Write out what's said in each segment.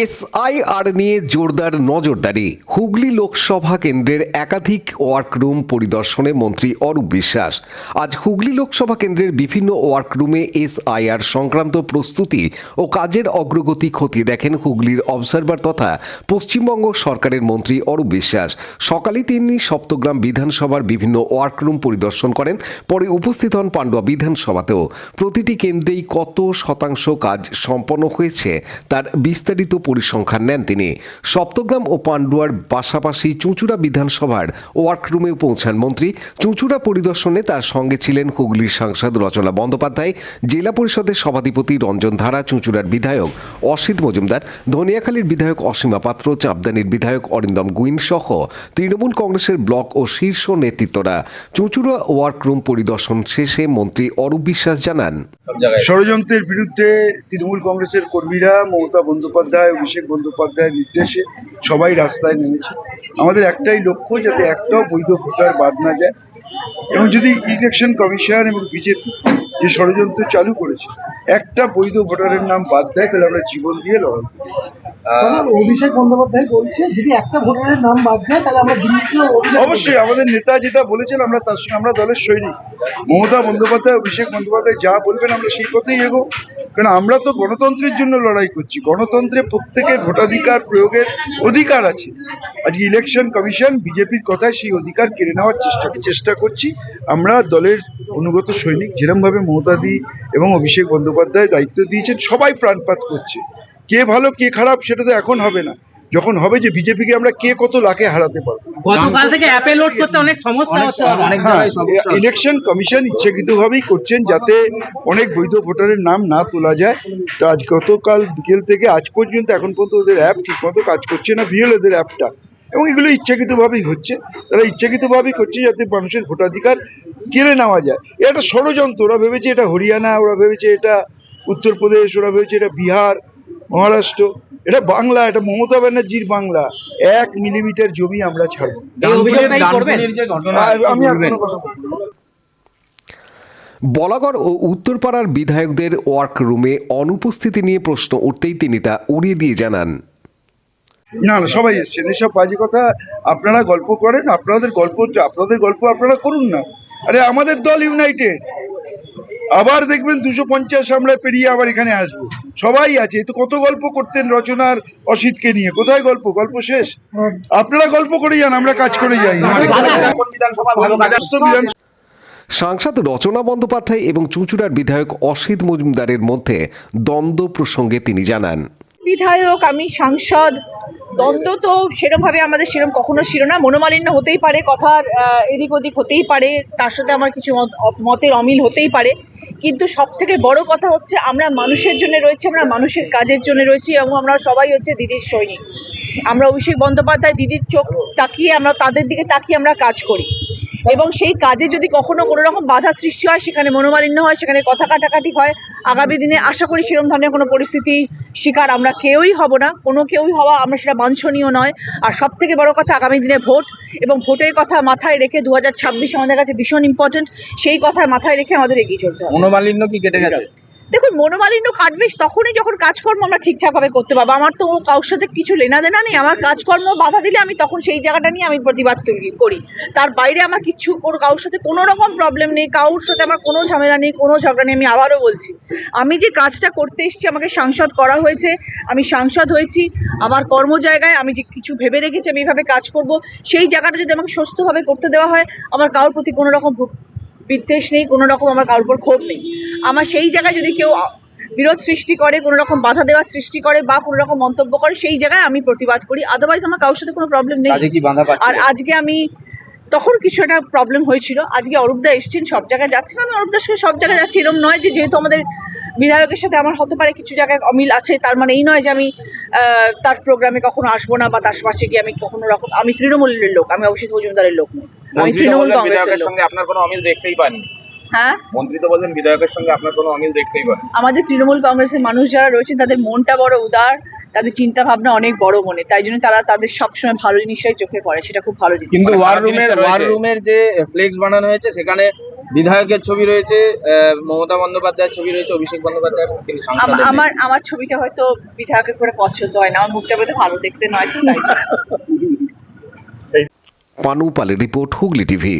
SIR নিয়ে জোরদার নজরদারি। হুগলি লোকসভা কেন্দ্রের একাধিক ওয়ার্করুম পরিদর্শনে মন্ত্রী অরূপ বিশ্বাস। আজ হুগলি লোকসভা কেন্দ্রের বিভিন্ন ওয়ার্করুমে এসআইআর সংক্রান্ত প্রস্তুতি ও কাজের অগ্রগতি খতিয়ে দেখেন হুগলির অবজারভার তথা পশ্চিমবঙ্গ সরকারের মন্ত্রী অরূপ বিশ্বাস। সকালে তিনি সপ্তগ্রাম বিধানসভার বিভিন্ন ওয়ার্করুম পরিদর্শন করেন, পরে উপস্থিত হন পাণ্ডুয়া বিধানসভাতেও। প্রতিটি কেন্দ্রেই কত শতাংশ কাজ সম্পন্ন হয়েছে তার বিস্তারিত পরিসংখ্যান নেন তিনি। সপ্তগ্রাম ও পান্ডুয়ার পাশাপাশি চুঁচুড়া বিধানসভার ওয়ার্করুমে পৌঁছান মন্ত্রী। চুঁচুড়া পরিদর্শনে তার সঙ্গে ছিলেন হুগলির সাংসদ রচনা বন্দ্যোপাধ্যায়, জেলা পরিষদের সভাধিপতি রঞ্জন ধারা, চুঁচুড়ার বিধায়ক অসিত মজুমদার, ধনিয়াখালীর বিধায়ক অসীমা পাত্র, চাপদানির বিধায়ক অরিন্দম গুইন সহ তৃণমূল কংগ্রেসের ব্লক ও শীর্ষ নেতৃত্বরা। চুঁচুড়া ওয়ার্করুম পরিদর্শন শেষে মন্ত্রী অরূপ বিশ্বাস জানান। ষড়যন্ত্রের বিরুদ্ধে তৃণমূল কংগ্রেসের কর্মীরা মমতা বন্দ্যোপাধ্যায়, অভিষেক বন্দ্যোপাধ্যায়ের নির্দেশে সবাই রাস্তায় নেমেছে। আমাদের একটাই লক্ষ্য যাতে একটাও বৈধ ভোটার বাদ না যায়। এবং যদি ইলেকশন কমিশন এবং বিজেপি যে ষড়যন্ত্র চালু করেছে একটা বৈধ ভোটারের নাম বাদ দেয় তাহলে আমরা জীবন দিয়ে লড়াই। অভিষেক বন্দ্যোপাধ্যায় বলছে যদি একটা ভোটারের নাম বাদ যায় তাহলে আমরা অবশ্যই আমাদের নেতা যেটা বলেছেন আমরা তার সঙ্গে আমরা দলের সৈনিক। মমতা বন্দ্যোপাধ্যায় অভিষেক বন্দ্যোপাধ্যায় যা বলবেন আমরা সেই পথেই এগো কারণ আমরা তো গণতন্ত্রের জন্য লড়াই করছি। গণতন্ত্রে প্রত্যেকের ভোটাধিকার প্রয়োগের অধিকার আছে। আজকে ইলেকশন কমিশন বিজেপির কথায় সেই অধিকার কেড়ে নেওয়ার চেষ্টা চেষ্টা করছি। আমরা দলের অনুগত সৈনিক যেরমভাবে মমতাদি এবং অভিষেক বন্দ্যোপাধ্যায় দায়িত্ব দিয়েছেন সবাই প্রাণপাত করছে। কে ভালো কে খারাপ সেটা তো এখন হবে না। যখন হবে যে বিজেপিকে আমরা কে কত লাখে হারাতে পারব? গতকাল থেকে অ্যাপে লোড করতে অনেক সমস্যা হচ্ছে। অনেক হ্যাঁ, জায়গায় সমস্যা হচ্ছে। ইলেকশন কমিশন ইচ্ছাকৃতভাবেই করছেন যাতে অনেক বৈধ ভোটারের নাম না তোলা যায়। তো আজ গতকাল বিকেল থেকে আজ পর্যন্ত এখন পর্যন্ত ওদের অ্যাপ ঠিকমতো কাজ করছে না বিএল ওদের অ্যাপটা এবং এগুলো ইচ্ছাকৃতভাবেই হচ্ছে। তারা ইচ্ছাকৃতভাবেই করছে যাতে মানুষের ভোটাধিকার কেড়ে নেওয়া যায়। এটা ষড়যন্ত্র ওরা ভেবেছে এটা হরিয়ানা ওরা ভেবেছে এটা উত্তরপ্রদেশ ওরা ভেবেছে এটা বিহার মহারাষ্ট্র। এটা বাংলা এটা মমতা ব্যানার্জির বাংলা। এক মিলিমিটার জমি আমরা ছাড়বো। আমি। বলাগড় ও উত্তরপাড়ার বিধায়কদের ওয়ার্করুমে অনুপস্থিতি নিয়ে প্রশ্ন উঠতেই তিনি তা উড়িয়ে দিয়ে জানান। না না সবাই এসছেন। এসব বাজে কথা আপনারা গল্প করেন আপনাদের গল্প আপনাদের গল্প আপনারা করুন না। আরে, আমাদের দল ইউনাইটেড আবার দেখবেন দুশো পঞ্চাশ আমরা পেরিয়ে আবার এখানে আসব। সবাই আছে তো কত গল্প করতেন রচনার অসিতকে নিয়ে। কোথায় গল্প? গল্প শেষ? আপনারা গল্প করে যান, আমরা কাজ করে যাই। সাংসদ রচনা বন্দ্যোপাধ্যায় এবং চুঁচুড়ার বিধায়ক অসিত মজুমদারের মধ্যে দ্বন্দ্ব প্রসঙ্গে তিনি জানান। বিধায়ক, আমি সাংসদ, দ্বন্দ্ব তো সেরমভাবে আমাদের সেরম কখনো ছিল না। মনোমালিন্য হতেই পারে, কথার এদিক ওদিক হতেই পারে, তার সাথে আমার কিছু মত- মতের অমিল হতেই পারে। কিন্তু সব থেকে বড় কথা হচ্ছে, আমরা মানুষের জন্য রয়েছি, আমরা মানুষের কাজের জন্য রয়েছি এবং আমরা সবাই হচ্ছে দিদির সৈনিক। আমরা অভিষেক বন্দ্যোপাধ্যায় দিদির চোখ তাকিয়ে আমরা, তাদের দিকে তাকিয়ে আমরা কাজ করি। এবং সেই কাজে যদি কখনো কোনো রকম বাধা সৃষ্টি হয়, সেখানে মনোমালিন্য হয়, সেখানে কথা কাটাকাটি হয়, আগামী দিনে আশা করি সেরকম ধরনের কোনো পরিস্থিতি শিকার আমরা কেউই হব না। কোনো কেউই হওয়া আমরা সেটা বাঞ্ছনীয় নয়। আর সব থেকে বড় কথা, আগামী দিনে ভোট এবং ভোটের কথা মাথায় রেখে দু হাজার ছাব্বিশ আমাদের কাছে ভীষণ ইম্পর্টেন্ট সেই কথা মাথায় রেখে আমাদের এগিয়ে চলতে হবে। মনোমালিন্য কি কেটে গেছে? দেখুন, মনোমালিন্য কাটবে তখনই যখন কাজকর্ম আমরা ঠিকঠাকভাবে করতে পারব। আমার তো কারোর সাথে কিছু লেনা দেনা নেই। আমার কাজকর্ম বাধা দিলে আমি তখন সেই জায়গাটা নিয়ে আমি প্রতিবাদ তৈরি করি। তার বাইরে আমার কোনো কারোর সাথে কোনো রকম প্রবলেম নেই। কারোর সাথে আমার কোনো ঝামেলা নেই, কোনো ঝগড়া নেই। আমি আবারও বলছি, আমি যে কাজটা করতে এসেছি, আমাকে সাংসদ করা হয়েছে। আমি সাংসদ হয়েছি। আমার কর্ম জায়গায় আমি যে কিছু ভেবে রেখেছি, আমি এইভাবে কাজ করব। সেই জায়গাটা যদি আমাকে সুস্থভাবে করতে দেওয়া হয়, আমার কারোর প্রতি কোনো রকম বিদ্বেষ নেই কোনো রকম আমার কারোর উপর ক্ষোভ নেই। আমার সেই জায়গায় যদি কেউ বিরোধ সৃষ্টি করে কোনো রকম বাধা দেওয়ার সৃষ্টি করে বা কোনো রকম মন্তব্য করে সেই জায়গায় আমি প্রতিবাদ করি। আদারওয়াইজ আমার কারোর সাথে কোনো প্রবলেম নেই। আর আজকে আমি তখন কিছু একটা প্রবলেম হয়েছিল। আজকে অরূপদা এসছেন সব জায়গায় যাচ্ছেন। আমি অরূপদার সঙ্গে সব জায়গায় যাচ্ছি এরকম নয় যে যেহেতু আমাদের বিধায়কের সাথে আমার হতে পারে কিছু জায়গায় অমিল আছে তার মানে এই নয় যে আমি তার প্রোগ্রামে কখনো আসব না বা তার পাশে গিয়ে আমি কখনো রকম আমি তৃণমূলের লোক আমি অভিষেক মজুমদারের লোক নই। আমি তৃণমূল কংগ্রেসের লোক। সঙ্গে আপনার কোনো অমিল দেখতেই পাননি। হ্যাঁ? মন্ত্রী তো বললেন বিধায়কের সঙ্গে আপনার কোনো অমিল দেখতেই পান আমাদের তৃণমূল কংগ্রেসের মানুষ যারা রয়েছেন তাদের মনটা বড় উদার তাদের চিন্তা ভাবনা অনেক বড় মনে তাই জন্য তারা তাদের সবসময় ভালো জিনিসটাই চোখে পড়ে সেটা খুব ভালো জিনিস। কিন্তু ওয়ার রুমের ওয়ার রুমের যে ফ্লেক্স বানানো হয়েছে সেখানে বিধায়কের ছবি রয়েছে আহ, মমতা বন্দ্যোপাধ্যায়ের ছবি রয়েছে অভিষেক বন্দ্যোপাধ্যায়ের তিনি আমার আমার ছবিটা হয়তো বিধায়কের করে পছন্দ হয় না আমার মুখটা বোধহয় ভালো দেখতে নয় তো পানু পালের report Hooghly TV.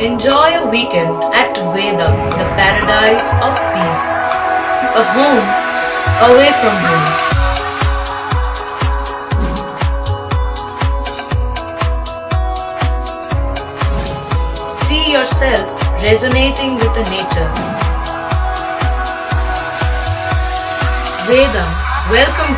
Enjoy a weekend at Vedam, the paradise of peace. A home away from home. See yourself resonating with the nature. Vedam welcomes